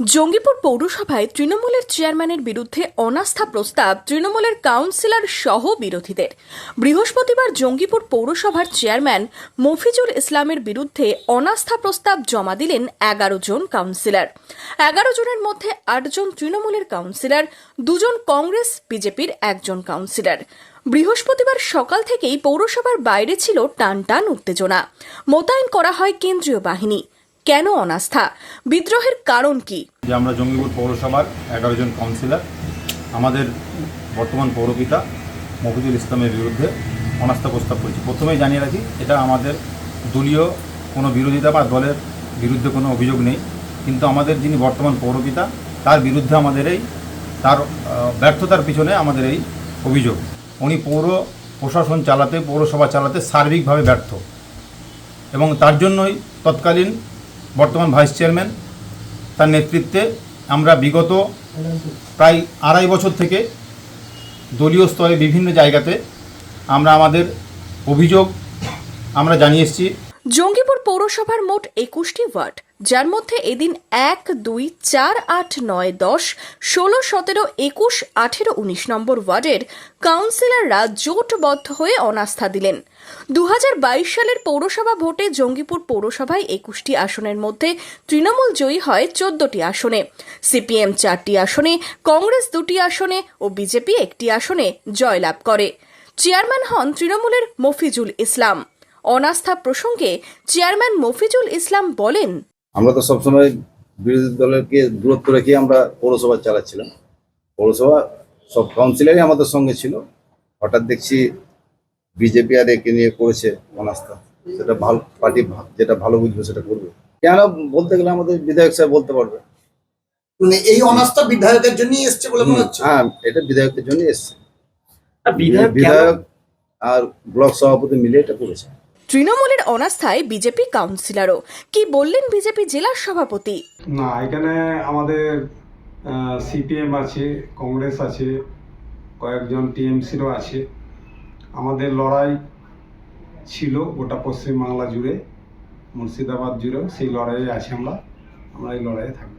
জঙ্গিপুর পৌরসভায় তৃণমূলের চেয়ারম্যানের বিরুদ্ধে অনাস্থা প্রস্তাব তৃণমূলের কাউন্সিলর সহ বিরোধীদের। বৃহস্পতিবার জঙ্গিপুর পৌরসভার চেয়ারম্যান মফিজুল ইসলামের বিরুদ্ধে অনাস্থা প্রস্তাব জমা দিলেন এগারো জন কাউন্সিলর। এগারো জনের মধ্যে আটজন তৃণমূলের কাউন্সিলর, দুজন কংগ্রেস, বিজেপির একজন কাউন্সিলর। বৃহস্পতিবার সকাল থেকেই পৌরসভার বাইরে ছিল টান টান উত্তেজনা। মোতায়েন করা হয় কেন্দ্রীয় বাহিনী। কেন অনাস্থা? বিদ্রোহের কারণ কি? যে আমরা জঙ্গিপুর পৌরসভার এগারো জন কাউন্সিলর আমাদের বর্তমান পৌরপিতা মফিজুল ইসলামের বিরুদ্ধে অনাস্থা প্রস্তাব করেছি। প্রথমেই জানিয়ে রাখি, এটা আমাদের দলীয় কোনো বিরোধিতা বা দলের বিরুদ্ধে কোনো অভিযোগ নেই। কিন্তু আমাদের যিনি বর্তমান পৌরপিতা, তার বিরুদ্ধে আমাদের এই, তার ব্যর্থতার পিছনে আমাদের এই অভিযোগ। উনি পৌর প্রশাসন চালাতে, পৌরসভা চালাতে সার্বিকভাবে ব্যর্থ। এবং তার জন্যই তৎকালীন বর্তমান ভাইস চেয়ারম্যান, তার নেতৃত্বে আমরা বিগত প্রায় আড়াই বছর থেকে দলীয় স্তরে বিভিন্ন জায়গাতে আমরা আমাদের অভিযোগ আমরা জানিয়ে এসেছি। জঙ্গিপুর পৌরসভার মোট একুশটি ওয়ার্ড। যার মধ্যে এদিন এক, দুই, চার, আট, নয়, দশ, ষোলো, সতেরো, একুশ, আঠেরো, উনিশ নম্বর ওয়ার্ডের কাউন্সিলররা জোটবদ্ধ হয়ে অনাস্থা দিলেন। দু হাজার বাইশ সালের পৌরসভা ভোটে জঙ্গিপুর পৌরসভায় একুশটি আসনের মধ্যে তৃণমূল জয়ী হয় চোদ্দটি আসনে। সিপিএম চারটি আসনে, কংগ্রেস দুটি আসনে ও বিজেপি একটি আসনে জয়লাভ করে। চেয়ারম্যান হন তৃণমূলের মফিজুল ইসলাম। অনাস্থা প্রসঙ্গে চেয়ারম্যান মফিজুল ইসলাম বলেন আমরা তো সবসময় বিরোধী দলেরকে দূরত্ব রেখে আমরা পৌরসভা চালাচ্ছিলাম। পৌরসভা সব কাউন্সিলারই আমাদের সঙ্গে ছিল। হঠাৎ দেখছি বিজেপি আর একে নিয়ে করেছে অনাস্থা। সেটা ভালো পার্টি যেটা ভালো বুঝবে সেটা করবে। কেন বলতে গেলে আমাদের বিধায়ক সাহেব বলতে পারবে। মানে এই অনাস্থা বিধায়কের জন্যই এসছে বলে মনে হচ্ছে? হ্যাঁ এটা বিধায়কের জন্য এসছে। বিধায়ক বিধায়ক আর ব্লক সভাপতি মিলে এটা করেছে। তৃণমূলের অনাস্থায় বিজেপি কাউন্সিলরও। কি বললেন বিজেপি জেলা সভাপতি? না, এখানে আমাদের সিপিএম আছে, কংগ্রেস আছে, কয়েকজন টিএমসিরও আছে। আমাদের লড়াই ছিল গোটা পশ্চিমবাংলা জুড়ে, মুর্শিদাবাদ জুড়েও, সেই লড়াইয়ে আছি আমরা। আমরা এই লড়াইয়ে থাকব।